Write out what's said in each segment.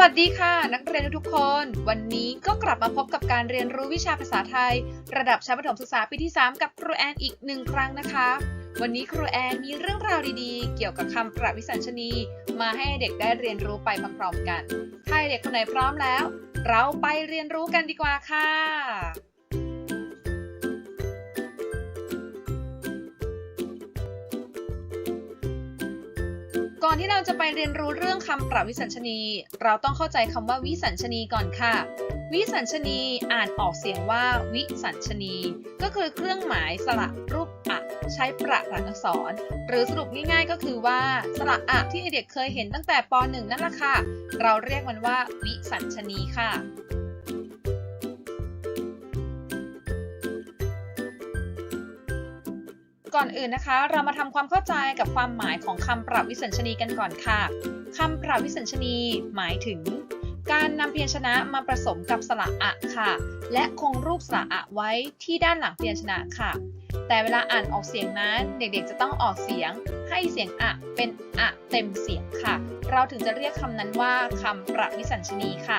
วัสดีค่ะ นักเรียนทุกคน วันนี้ก็กลับมาพบกับการเรียนรู้วิชาภาษาไทย ระดับชั้นประถมศึกษาปีที่ 3 กับครูแอนอีกหนึ่งครั้งนะคะ วันนี้ครูแอนมีเรื่องราวดีๆ เกี่ยวกับคำประวิสัญชนี มาให้เด็กได้เรียนรู้ไปพร้อมๆกัน ถ้าเด็กคนไหนพร้อมแล้ว เราไปเรียนรู้กันดีกว่าค่ะ อนที่เราจะไปเรียนรู้เรื่องคำประวิสัญชนี เราต้องเข้าใจคำว่าวิสัญชนีก่อนค่ะ วิสัญชนีอ่านออกเสียงว่าวิสัญชนี ก็คือเครื่องหมายสระรูปอะ ใช้ประหลักอักษร หรือสรุปง่ายๆก็คือว่าสระอะที่เด็กๆเคยเห็นตั้งแต่ป .1 นั่นแหละค่ะ เราเรียกมันว่าวิสัญชนีค่ะ ก่อนอื่นนะคะ เรามาทำความเข้าใจกับความหมายของคำปรับวิสัญชนีกันก่อนค่ะคำปรับวิสัญชนีหมายถึง การนำพยัญชนะมาผสมกับสระอะค่ะ และคงรูปสระอะไว้ที่ด้านหลังพยัญชนะค่ะ แต่เวลาอ่านออกเสียงนั้นเด็กๆ จะต้องออกเสียงให้เสียงอะเป็นอะเต็มเสียงค่ะ เราถึงจะเรียกคำนั้นว่าคำปรับวิสัญชนีค่ะ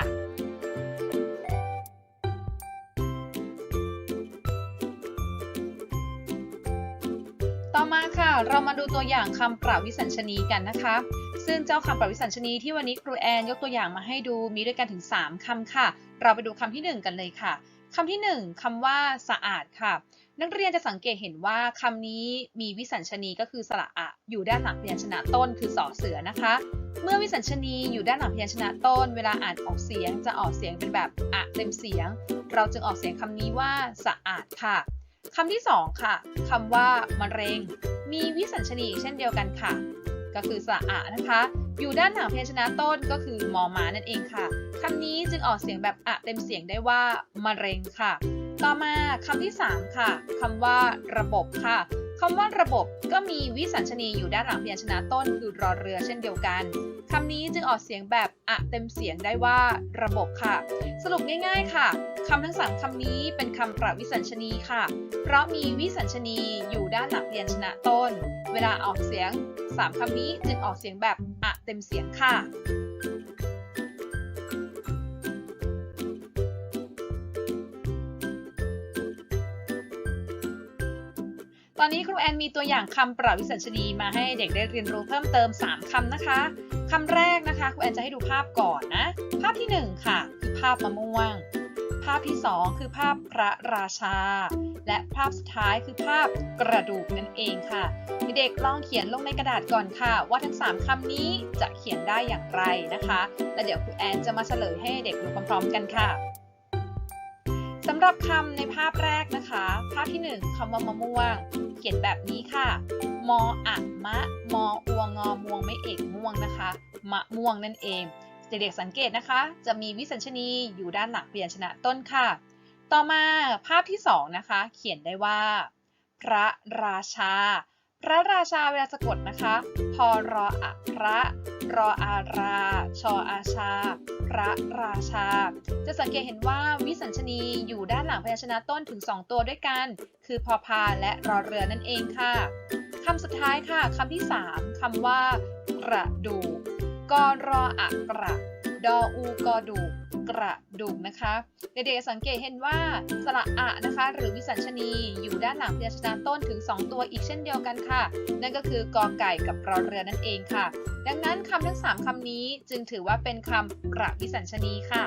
ต่อมาค่ะ เรามาดูตัวอย่างคำปรับวิสัญชนีกันนะคะ ซึ่งเจ้าคำปรับวิสัญชนีที่วันนี้ครูแอนยกตัวอย่างมาให้ดูมีด้วยกันถึง 3คำค่ะ เราไปดูคำที่ 1 กันเลยค่ะคำที่ 1คำว่าสะอาดค่ะ นักเรียนจะสังเกตเห็นว่าคำนี้มีวิสัญชนีก็คือสระอะอยู่ด้านหลังพยัญชนะต้นคือสอเสือนะคะ เมื่อวิสัญชนีอยู่ด้านหลังพยัญชนะต้น เวลาอ่านออกเสียงจะออกเสียงเป็นแบบอะเต็มเสียง เราจึงออกเสียงคำนี้ว่าสะอาดค่ะ คำที่สองค่ะคำว่ามะเร็ง มีวิสัญชนีเช่นเดียวกันค่ะ ก็คือสะอานะคะ อยู่ด้านหลังพยัญชนะต้นก็คือมอมานั่นเองค่ะคำนี้จึงออกเสียงแบบอะเต็มเสียงได้ว่ามะเร็งค่ะ ต่อมาคำที่ 3 ค่ะคำว่าระบบค่ะ คำว่าระบบก็มีวิสัญชนีอยู่ด้านหลังพยัญชนะต้นคือรอเรือเช่นเดียวกันคำนี้จึงออกเสียงแบบอะเต็มเสียงได้ว่าระบบค่ะ สรุปง่าย ๆ ค่ะคำทั้งสามคำนี้เป็นคำประวิสัญชนีค่ะ เพราะมีวิสัญชนีอยู่ด้านหลังพยัญชนะต้น เวลาออกเสียง3คำนี้จึงออกเสียงแบบอะเต็มเสียงค่ะ ตอนนี้ครูแอนมีตัวอย่างคำประวิสัญชนีมาให้เด็กได้เรียนรู้เพิ่มเติม 3คำนะคะคำแรกนะคะครูแอนจะให้ดูภาพก่อนนะ ภาพที่ 1 ค่ะ คือภาพมะม่วง ภาพที่ 2 คือภาพพระราชา และภาพสุดท้ายคือภาพกระดูกนั่นเองค่ะ เด็กลองเขียนลงในกระดาษก่อนค่ะ ว่าทั้ง 3คำนี้จะเขียนได้อย่างไรนะคะ และเดี๋ยวครูแอนจะมาเฉลยให้เด็กดูพร้อมๆกันค่ะ สำหรับคำในภาพแรกนะคะ ภาพที่ 1คำว่ามะม่วง เขียนแบบนี้ค่ะ มออะมะ มออวงอม่วงไม่เอกม่วงนะคะ มะม่วงนั่นเอง เด็กๆสังเกตนะคะ จะมีวิสัญชนีอยู่ด้านหลังพยัญชนะต้นค่ะ ต่อมาภาพที่ 2 นะคะ เขียนได้ว่า พระราชา พระราชาเวลาสะกดนะคะ พอรออะพระ รออารา ชออาชา พระราชา จะสังเกตเห็นว่าวิสัญชนีอยู่ด้านหลังพยัญชนะต้นถึง 2 ตัวด้วยกัน คือพอพาและรอเรือนั่นเองค่ะคำสุดท้ายค่ะคำที่ 3คำว่ากระดูกกรออะกระ ดออูกอดูกกระดูกนะคะ เด็กๆสังเกตเห็นว่าสระอะนะคะ หรือวิสัญชนีอยู่ด้านหลังพยัญชนะต้นถึง 2 ตัวอีกเช่นเดียวกันค่ะ นั่นก็คือกอไก่กับรอเรือนั่นเองค่ะ ดังนั้นคำทั้ง 3คำนี้จึงถือว่าเป็นคำประวิสัญชนีค่ะ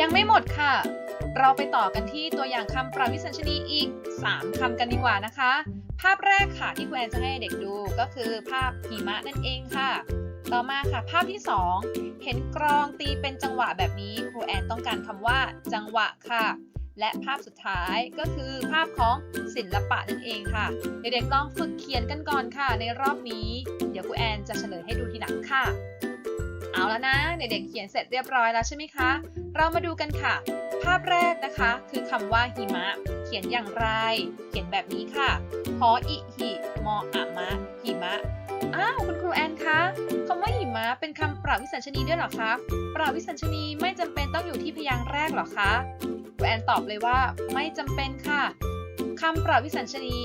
ยังไม่หมดค่ะ เราไปต่อกันที่ตัวอย่างคำประวิสัญชนีอีก 3 คำกันดีกว่านะคะ ภาพแรกค่ะที่ครูแอนจะให้เด็กดูก็คือภาพหิมะนั่นเองค่ะ ต่อมาค่ะภาพที่ 2 เห็นกรองตีเป็นจังหวะแบบนี้ครูแอนต้องการคำว่า จังหวะค่ะ และภาพสุดท้ายก็คือภาพของศิลปะนั่นเองค่ะ เด็กๆลองฝึกเขียนกันก่อนค่ะ ในรอบนี้ เดี๋ยวครูแอนจะเฉลยให้ดูทีหลังค่ะ เอาแล้วนะเด็กๆเขียนเสร็จเรียบร้อยแล้วใช่ไหมคะ เรามาดูกันค่ะ ภาพแรกนะคะ คือคำว่าหิมะ เขียนอย่างไร เขียนแบบนี้ค่ะหออิหิมออะมะหิมะอ้าวคุณครูแอนคะคำว่าหิมะเป็นคำปราบวิสัญชนีด้วยหรอคะปราบวิสัญชนีไม่จำเป็นต้องอยู่ที่พยางค์แรกหรอคะครูแอนตอบเลยว่า ไม่จำเป็นค่ะคำปราบวิสัญชนี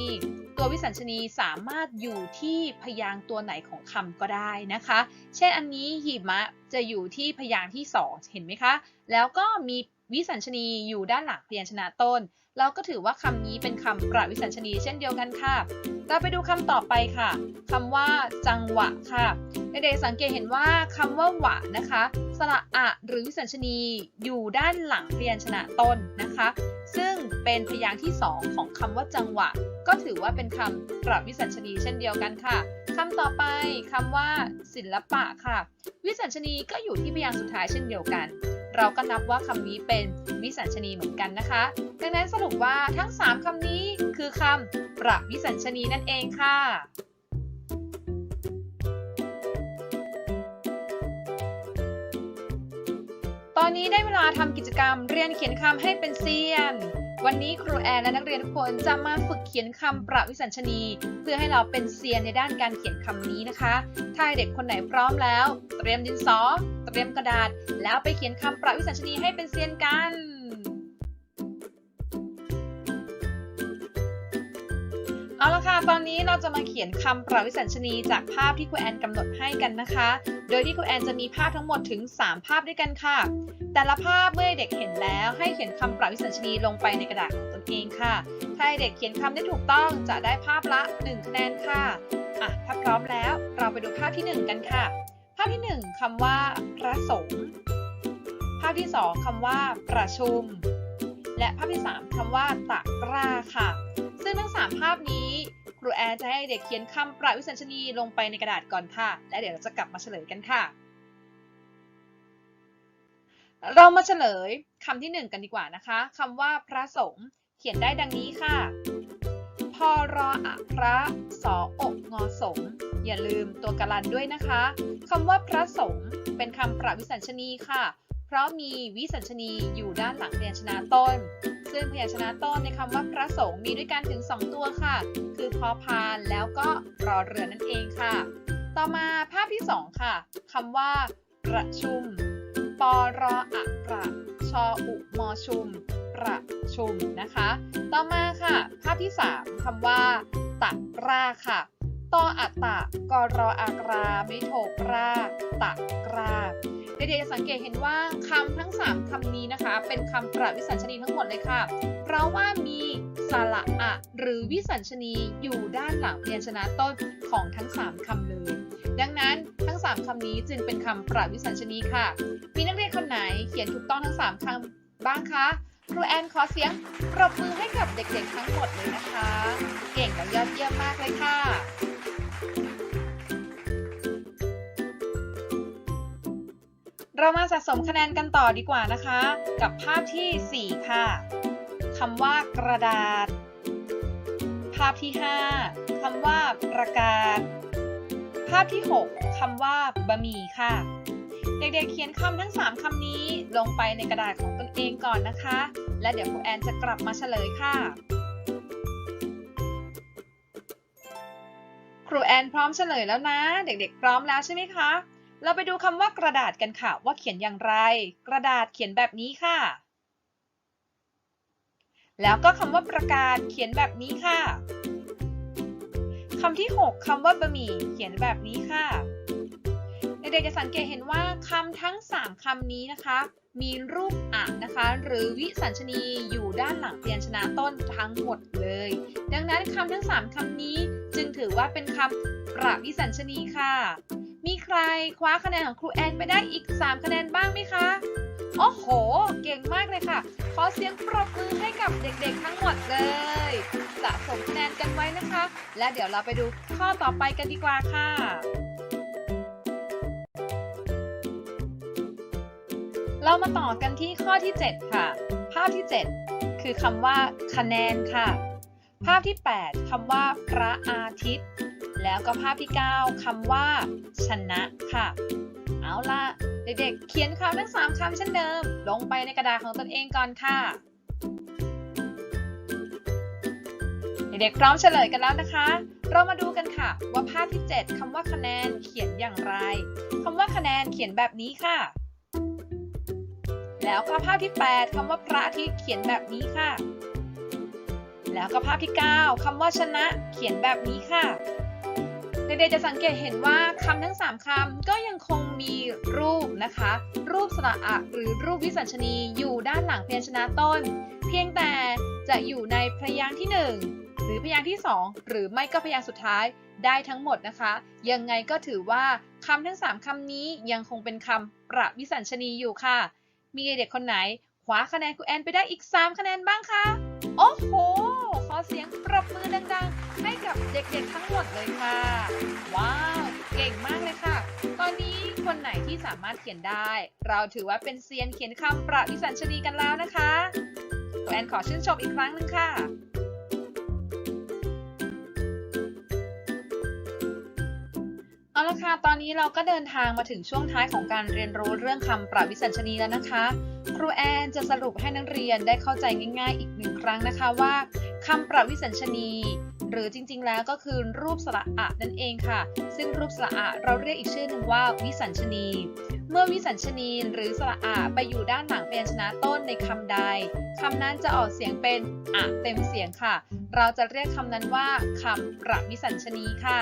ตัววิสัญชนีสามารถอยู่ที่พยางค์ตัวไหนของคำก็ได้นะคะ เช่นอันนี้หิมะจะอยู่ที่พยางค์ที่สองเห็นไหมคะ แล้วก็มีวิสัญชนีอยู่ด้านหลังพยัญชนะต้น เราก็ถือว่าคำนี้เป็นคำประวิสัญชนีเช่นเดียวกันค่ะเราไปดูคำต่อไปค่ะคำว่าจังหวะค่ะเด็กๆสังเกตเห็นว่าคำว่าหวะนะคะสระอะหรือวิสัญชนีอยู่ด้านหลังพยัญชนะต้นนะคะ ซึ่งเป็นพยางค์ที่ 2 ของคำว่าจังหวะ ก็ถือว่าเป็นคำประวิสัญชนีเช่นเดียวกันค่ะคำต่อไปคำว่า ศิลปะค่ะ วิสัญชนีก็อยู่ที่พยางค์สุดท้ายเช่นเดียวกัน เราก็นับว่าคำนี้เป็นวิสัญชนีเหมือนกันนะคะ ดังนั้นสรุปว่าทั้ง 3คำนี้คือคำประวิสัญชนีนั่นเองค่ะตอนนี้ได้เวลาทำกิจกรรมเรียนเขียนคำให้เป็นเซียน วันนี้ครูแอนและนักเรียนทุกคนจะมาฝึกเขียนคำประวิสัญชนี เพื่อให้เราเป็นเซียนในด้านการเขียนคำนี้นะคะ ถ้าเด็กคนไหนพร้อมแล้ว เตรียมดินสอ เตรียมกระดาษ แล้วไปเขียนคำประวิสัญชนีให้เป็นเซียนกัน ตอนนี้เราจะมาเขียนคำประวิสัญชนีจากภาพที่ครูแอนกำหนดให้กันนะคะ โดยที่ครูแอนจะมีภาพทั้งหมดถึง 3 ภาพด้วยกันค่ะ แต่ละภาพเมื่อเด็กเห็นแล้วให้เขียนคำประวิสัญชนีลงไปในกระดาษของตนเองค่ะ ถ้าเด็กเขียนคำได้ถูกต้องจะได้ภาพละ 1 คะแนนค่ะ อะ ถ้าพร้อมแล้วเราไปดูภาพที่ 1 กันค่ะ ภาพที่ 1คำว่า พระสงฆ์ ภาพที่ 2คำว่า ประชุม และภาพที่ 3คำว่าตะกร้าค่ะซึ่งทั้ง 3 ภาพนี้ ครูแอนจะให้เด็กเขียนคำประวิสัญชนีลงไปในกระดาษก่อนค่ะ และเดี๋ยวเราจะกลับมาเฉลยกันค่ะ เรามาเฉลยคำที่ 1 กันดีกว่านะคะคำว่าพระสงฆ์เขียนได้ดังนี้ค่ะพอรออะพระสออกงอสงอย่าลืมตัวกรันด้วยนะคะคำว่าพระสงฆ์เป็นคำประวิสัญชนีค่ะ เพราะมีวิสัญชนีอยู่ด้านหลังพยัญชนะต้น ซึ่งพยัญชนะต้นในคำว่าพระสงฆ์มีด้วยกันถึง 2 ตัวค่ะ คือพอพานแล้วก็รอเรือนั่นเองค่ะ ต่อมาภาพที่ 2 ค่ะคำว่า ประชุมปอรออะประชออุมอชุม ประชุมนะคะ ต่อมาค่ะ ภาพที่ 3คำว่าตักราค่ะตออัตตะกรออากราไม่โทกราตักรา เด็กๆจะสังเกตเห็นว่าคำทั้ง 3คำนี้นะคะ เป็นคำประวิสัญชนีทั้งหมดเลยค่ะ เพราะว่ามีสระอะหรือวิสัญชนีอยู่ด้านหลังพยัญชนะต้นของทั้ง 3คำเลย ดังนั้นทั้ง 3คำนี้จึงเป็นคำประวิสัญชนีค่ะ มีนักเรียนคนไหนเขียนถูกต้องทั้ง 3คำบ้างคะครูแอนขอเสียงปรบมือให้กับเด็กๆทั้งหมดเลยนะคะ เก่งและยอดเยี่ยมมากเลยค่ะ เรามาสะสมคะแนนกันต่อดีกว่านะคะ กับภาพที่ 4 ค่ะคำว่ากระดาษ ภาพที่ 5คำว่าประกาศ ภาพที่ 6คำว่าบะหมี่ค่ะ เด็กๆเขียนคำทั้ง 3คำนี้ลงไปในกระดาษของตนเองก่อนนะคะ และเดี๋ยวครูแอนจะกลับมาเฉลยค่ะครูแอนพร้อมเฉลยแล้วนะ เด็กๆ พร้อมแล้วใช่ไหมคะ เราไปดูคำว่ากระดาษกันค่ะ ว่าเขียนอย่างไร กระดาษเขียนแบบนี้ค่ะ แล้วก็คำว่าประกาศเขียนแบบนี้ค่ะคำที่ 6คำว่าบะหมี่เขียนแบบนี้ค่ะ เด็กๆจะสังเกตเห็นว่าคำทั้ง 3คำนี้นะคะ มีรูปอะนะคะ หรือวิสัญชนีอยู่ด้านหลังพยัญชนะต้นทั้งหมดเลย ดังนั้นคำทั้ง 3คำนี้จึงถือว่าเป็นคำ ระวิสัญชนีค่ะ มีใครคว้าคะแนนของครูแอนไปได้อีก 3 คะแนนบ้างไหมคะ โอ้โห เก่งมากเลยค่ะ ขอเสียงปรบมือให้กับเด็กๆทั้งหมดเลย สะสมคะแนนกันไว้นะคะ และเดี๋ยวเราไปดูข้อต่อไปกันดีกว่าค่ะเรามาต่อกันที่ข้อที่ 7 ค่ะ ภาพที่ 7 คือคำว่า คะแนนค่ะ ภาพที่ 8คำว่า พระอาทิตย์ แล้วก็ภาพที่ 9คำว่า ชนะค่ะ เอาล่ะ เด็กๆ เขียนคำทั้ง 3คำเช่นเดิม ลงไปในกระดาษของตนเองก่อนค่ะ เด็กๆพร้อมเฉลยกันแล้วนะคะ เรามาดูกันค่ะว่าภาพที่ 7คำว่าคะแนนเขียนอย่างไรคำว่าคะแนนเขียนแบบนี้ค่ะ แล้วก็ภาพที่ 8คำว่าพระอาทิตย์เขียนแบบนี้ค่ะ แล้วก็ภาพที่ 9คำว่าชนะเขียนแบบนี้ค่ะ เด็กๆจะสังเกตเห็นว่าคำทั้ง 3คำก็ยังคงมีรูปนะคะ รูปสระอะหรือรูปวิสัญชนีอยู่ด้านหลังพยัญชนะต้น เพียงแต่จะอยู่ในพยางค์ที่ 1 หรือพยางค์ที่ 2 หรือไม่ก็พยางค์สุดท้ายได้ทั้งหมดนะคะ ยังไงก็ถือว่าคำทั้ง 3คำนี้ยังคงเป็นคำประวิสัญชนีอยู่ค่ะ มีเด็กๆคนไหนคว้าคะแนนครูแอนไปได้อีก 3 คะแนนบ้างคะโอ้โห เสียงปรบมือดังๆ ให้กับเด็กๆทั้งหมดเลยค่ะ ว้าว เก่งมากเลยค่ะ ตอนนี้คนไหนที่สามารถเขียนได้ เราถือว่าเป็นเซียนเขียนคำประวิสัญชนีกันแล้วนะคะแอนขอชื่นชมอีกครั้งหนึ่งค่ะ ละค่ะ ตอนนี้เราก็เดินทางมาถึงช่วงท้ายของการเรียนรู้เรื่องคำประวิสัญชนีแล้วนะคะ ครูแอนจะสรุปให้นักเรียนได้เข้าใจง่าย ๆ อีกหนึ่งครั้งนะคะว่าคำประวิสัญชนีหรือจริงๆ แล้วก็คือรูปสระอะนั่นเองค่ะ ซึ่งรูปสระอะเราเรียกอีกชื่อหนึ่งว่าวิสัญชนี เมื่อวิสัญชนีหรือสระอะไปอยู่ด้านหลังพยัญชนะต้นในคำใดคำนั้นจะออกเสียงเป็นอะเต็มเสียงค่ะ เราจะเรียกคำนั้นว่าคำประวิสัญชนีค่ะ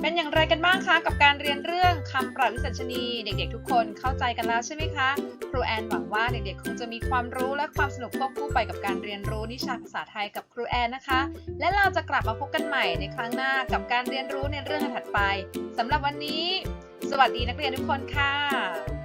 เป็นอย่างไรกันบ้างคะกับการเรียนเรื่องคำประวิสัญชนี เด็กๆ ทุกคนเข้าใจกันแล้วใช่ไหมคะ ครูแอนหวังว่าเด็กๆ คงจะมีความรู้และความสนุกควบคู่ไปกับการเรียนรู้นิชาภาษาไทยกับครูแอนนะคะ และเราจะกลับมาพบกันใหม่ในครั้งหน้ากับการเรียนรู้ในเรื่องถัดไปสำหรับวันนี้ สวัสดีนักเรียนทุกคนค่ะ